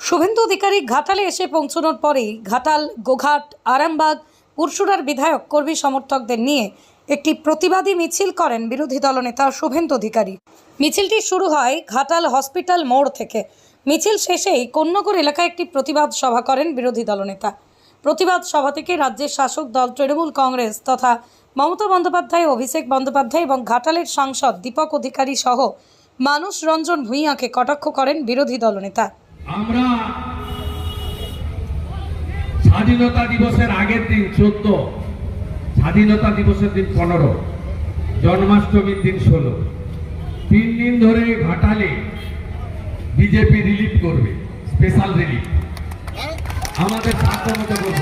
শুভেন্দু অধিকারী ঘাটালে এসে পৌঁছানোর পরেই ঘাটাল, গোঘাট, আরামবাগ পুরসুরার বিধায়ক, কর্মী সমর্থকদের নিয়ে একটি প্রতিবাদী মিছিল করেন বিরোধী দলনেতা শুভেন্দু অধিকারী। মিছিলটি শুরু হয় ঘাটাল হসপিটাল মোড় থেকে। মিছিল শেষেই কন্যগর এলাকায় একটি প্রতিবাদ সভা করেন বিরোধী দলনেতা। প্রতিবাদ সভা থেকে রাজ্যের শাসক দল তৃণমূল কংগ্রেস তথা মমতা বন্দ্যোপাধ্যায়, অভিষেক বন্দ্যোপাধ্যায় এবং ঘাটালের সাংসদ দীপক অধিকারী সহ মানুষ রঞ্জন ভূঁইয়াকে কটাক্ষ করেন বিরোধী দলনেতা। আমরা স্বাধীনতা দিবসের আগের দিন চোদ্দ, স্বাধীনতা দিবসের দিন পনেরো, জন্মাষ্টমীর দিন ষোলো। তিন দিন ধরে ঘাটালে বিজেপি রিলিফ করবে স্পেশাল রিলিফ আমাদের সাধ্য মতো করব।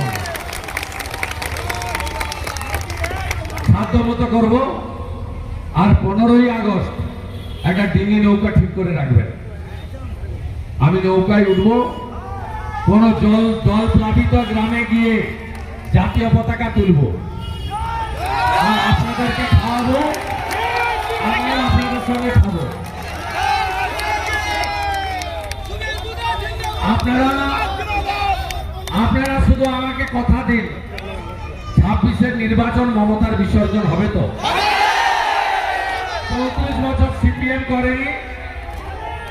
সাধ্য মতো করব। আর পনেরোই আগস্ট একটা ডিঙি নৌকা ঠিক করে রাখবেন। আমি নৌকায় উঠব। কোন জল জল প্লাবিত গ্রামে গিয়ে জাতীয় পতাকা তুলব। আপনাদেরকে খাওয়াবো। আপনাদের সঙ্গে খাব। আপনারা আপনারা শুধু আমাকে কথা দিন। ছাব্বিশের নির্বাচন মমতার বিসর্জন হবে তো? চৌত্রিশ বছর সিপিএম করেনি।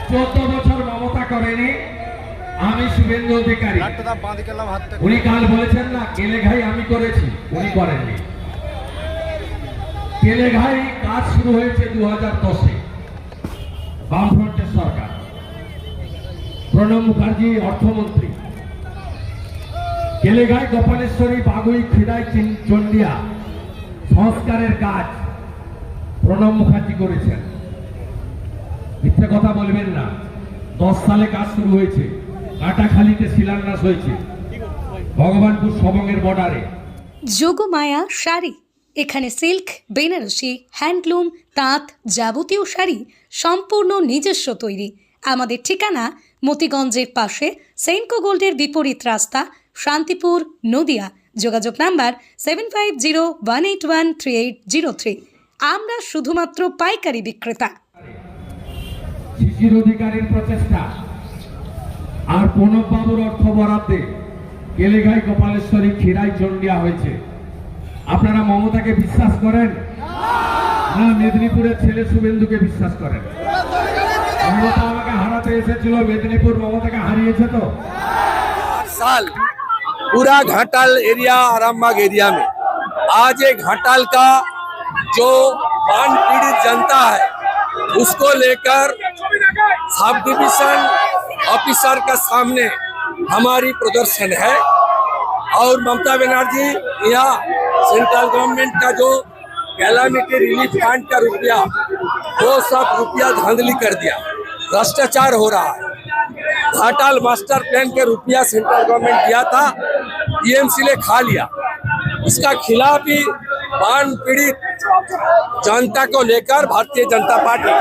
চোদ্দ বছর মমতা করেনি। আমি শুভেন্দু অধিকারী। উনি কাল বলেছেন না কেলেঘাই আমি করেছি উনি করেননি। কেলেঘাই কাজ শুরু হয়েছে দু হাজার দশে বামফ্রন্টের সরকার। প্রণব মুখার্জি অর্থমন্ত্রী। কেলেঘাই গোপালেশ্বরী বাগুই খিদাই চন্ডিয়া সংস্কারের কাজ প্রণব মুখার্জি করেছেন। মিথ্যে কথা বলবেন না। দশ সালে কাজ শুরু হয়েছে। কাটাখালিতে শিলান্যাস হয়েছে। ভগবানপুর সবঙ্গের বর্ডারে। যোগমায়া শাড়ি, এখানে সিল্ক, বেনারসি, হ্যান্ডলুম, তাঁত যাবতীয় শাড়ি সম্পূর্ণ নিজস্ব তৈরি। আমাদের ঠিকানা মতিগঞ্জের পাশে সেন্কো গোল্ডের বিপরীত রাস্তা, শান্তিপুর, নদিয়া। যোগাযোগ number seven five zero one eight one three eight zero three. আমরা শুধুমাত্র পাইকারি বিক্রেতা। শিশির অধিকারীর প্রচেষ্টা আর প্রণব বাবুর অর্থ বরাদ্দে কেলেঘাই গোপালেশ্বরী খিরাই চন্ডিয়া হয়েছে আপনারা মমতাকে বিশ্বাস করেন না মেদিনীপুরের ছেলে শুভেন্দুকে বিশ্বাস করেন মমতা আমাকে হারাতে এসেছিল মেদিনীপুর মমতাকে হারিয়েছে তো आठ साल पूरा घाटाल एरिया आरामबाग एरिया में आज ये घाटाल का जो बाढ़ पीड़ित जनता है उसको लेकर सब डिवीज़न ऑफिसर का सामने हमारी प्रदर्शन है। और ममता बनर्जी, यहाँ सेंट्रल गवर्नमेंट का जो कैलामिटी रिलीफ फंड का रुपया, वो सब रुपया धांधली कर दिया। भ्रष्टाचार हो रहा है। घाटाल मास्टर प्लान के रुपया सेंट्रल गवर्नमेंट दिया था टीएमसी ने खा लिया। इसका खिलाफ ही बाढ़ पीड़ित जनता को लेकर भारतीय जनता पार्टी